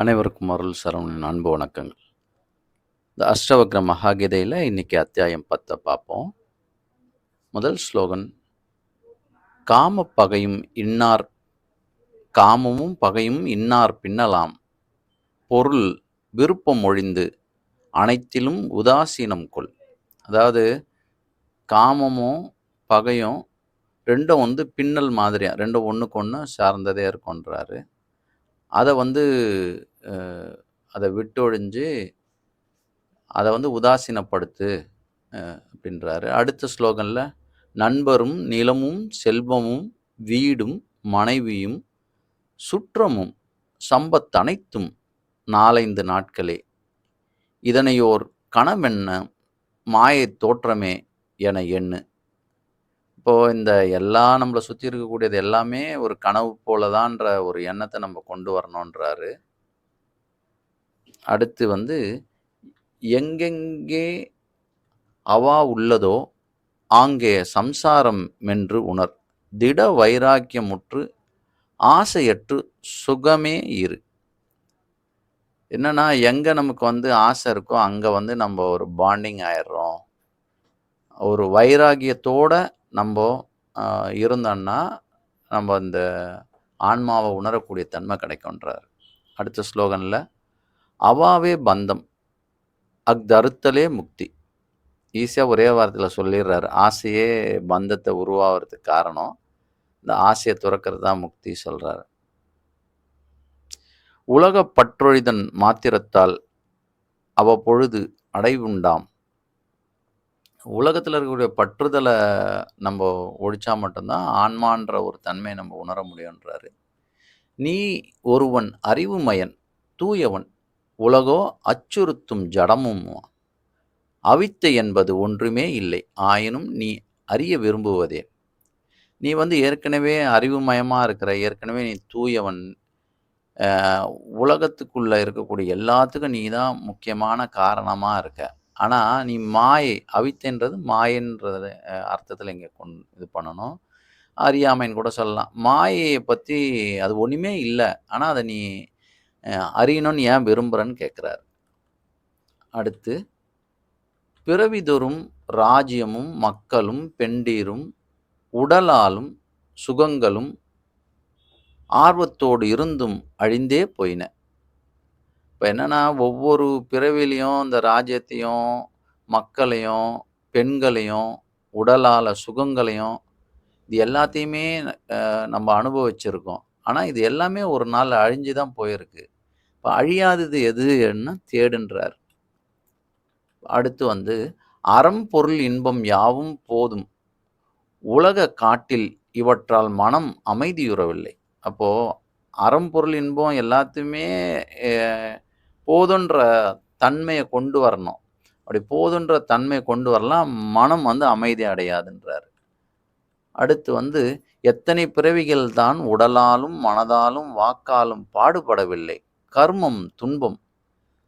அனைவருக்கும் அருள் சரவணன் அன்பு வணக்கங்கள். இந்த அஷ்டவக்ர மகாகீதையில் இன்னைக்கு அத்தியாயம் பத்தை பார்ப்போம். முதல் ஸ்லோகன் காம பகையும் இன்னார் காமமும் பகையும் இன்னார் பின்னலாம். பொருள் விருப்பம் ஒழிந்து அனைத்திலும் உதாசீனம் கொள். அதாவது காமமும் பகையும் ரெண்டும் வந்து பின்னல் மாதிரியா ரெண்டும் ஒன்றுக்கு ஒன்று சார்ந்ததே இருக்குன்றாரு அதை வந்து அதை விட்டொழிஞ்சு அதை வந்து உதாசீனப்படுத்து அப்படின்றாரு. அடுத்த ஸ்லோகனில் நண்பரும் நிலமும் செல்வமும் வீடும் மனைவியும் சுற்றமும் சம்பத்தனைத்தும் நாலைந்து நாட்களே. இதனையோர் கனவென்ன மாயைத் தோற்றமே என எண்ணு. இப்போ இந்த எல்லாம் நம்மளை சுற்றி இருக்கக்கூடியது எல்லாமே ஒரு கனவு போலதான்ற ஒரு எண்ணத்தை நம்ம கொண்டு வரணுன்றாரு. அடுத்து வந்து எங்கெங்கே அவா உள்ளதோ ஆங்கே சம்சாரம் மென்று உணர். திட வைராக்கியமுற்று ஆசையற்று சுகமே இரு. என்னன்னா எங்கே நமக்கு வந்து ஆசை இருக்கோ அங்கே வந்து நம்ம ஒரு பாண்டிங் ஆயிடுறோம். ஒரு வைராகியத்தோட நம்ம இருந்தோன்னா இருந்தோம்னா நம்ம அந்த ஆன்மாவை உணரக்கூடிய தன்மை கிடைக்கும்ன்றார். அடுத்த ஸ்லோகனில் அவாவே பந்தம். அக்தறுத்தலே முக்தி. ஈஸியாக ஒரே வாரத்தில் சொல்லிடுறாரு. ஆசையே பந்தத்தை உருவாகிறதுக்கு காரணம். இந்த ஆசையை துறக்கிறது தான் முக்தி சொல்கிறாரு உலக பற்றொழிதன் மாத்திரத்தால் அவ்வப்பொழுது அடைவுண்டாம். உலகத்தில் இருக்கக்கூடிய பற்றுதலை நம்ம ஒழிச்சா மட்டும்தான் ஆன்மான்ற ஒரு தன்மையை நம்ம உணர முடியுன்றாரு நீ ஒருவன் அறிவுமயன் தூயவன் உலகோ அச்சுறுத்தும் ஜடமும்? அவித்தை என்பது ஒன்றுமே இல்லை ஆயினும் நீ அறிய விரும்புவதே. நீ வந்து ஏற்கனவே அறிவுமயமாக இருக்கிற ஏற்கனவே நீ தூயவன் உலகத்துக்குள்ளே இருக்கக்கூடிய எல்லாத்துக்கும் நீ தான் முக்கியமான காரணமாக இருக்க. ஆனால் நீ மாயை அவித்தைன்றது மாயன்றது அர்த்தத்தில் இங்கே கொண் இது பண்ணணும். அறியாமைன்னு கூட சொல்லலாம். மாயையை பற்றி அது ஒன்றுமே இல்லை. ஆனால் அதை நீ அறியணும்னு ஏன் விரும்புகிறேன்னு கேட்குறாரு அடுத்து பிறவிதொரும் ராஜ்யமும் மக்களும் பெண்டீரும் உடலாலும் சுகங்களும் ஆர்வத்தோடு இருந்தும் அழிந்தே போயின. இப்போ என்னென்னா ஒவ்வொரு பிறவிலையும் இந்த ராஜ்யத்தையும் மக்களையும் பெண்களையும் உடலால சுகங்களையும் இது எல்லாத்தையுமே நம்ம அனுபவிச்சிருக்கோம். ஆனால் இது எல்லாமே ஒரு நாள் அழிஞ்சு தான் போயிருக்கு. இப்போ அழியாதது எதுன்னு தேடுன்றார். அடுத்து வந்து அறம் பொருள் இன்பம் யாவும் போதும். உலக காட்டில் இவற்றால் மனம் அமைதியுறவில்லை. அப்போது அறம் பொருள் இன்பம் எல்லாத்தையுமே போதுன்ற தன்மையை கொண்டு வரணும். அப்படி போதுன்ற தன்மையை கொண்டு வரலாம் மனம் வந்து அமைதி அடையாதுன்றார். அடுத்து வந்து எத்தனை பிறவிகள் தான் உடலாலும் மனதாலும் வாக்காலும் பாடுபடவில்லை. கர்மம் துன்பம்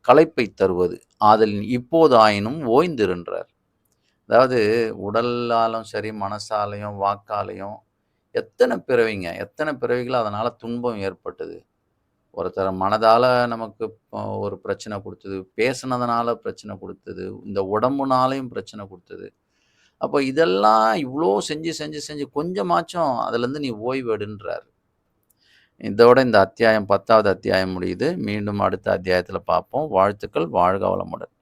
களைப்பை தருவது. ஆதலின் இப்போதாயினும் ஓய்ந்திருன்றார் அதாவது உடலாலும் சரி மனசாலையும் வாக்காலையும் எத்தனை பிறவிங்க? எத்தனை பிறவிகள் அதனால் துன்பம் ஏற்பட்டது? ஒருத்தர் மனதால் நமக்கு ஒரு பிரச்சனை கொடுத்தது பேசுனதுனால பிரச்சனை கொடுத்தது இந்த உடம்புனாலையும் பிரச்சனை கொடுத்தது. அப்போ இதெல்லாம் இவ்வளோ செஞ்சு செஞ்சு செஞ்சு கொஞ்சமாச்சும் அதுலேருந்து நீ ஓய்வெடுன்றார். இதோட இந்த அத்தியாயம் பத்தாவது அத்தியாயம் முடியுது. மீண்டும் அடுத்த அத்தியாயத்தில் பார்ப்போம் வாழ்த்துக்கள். வாழ்க வளமுடன்.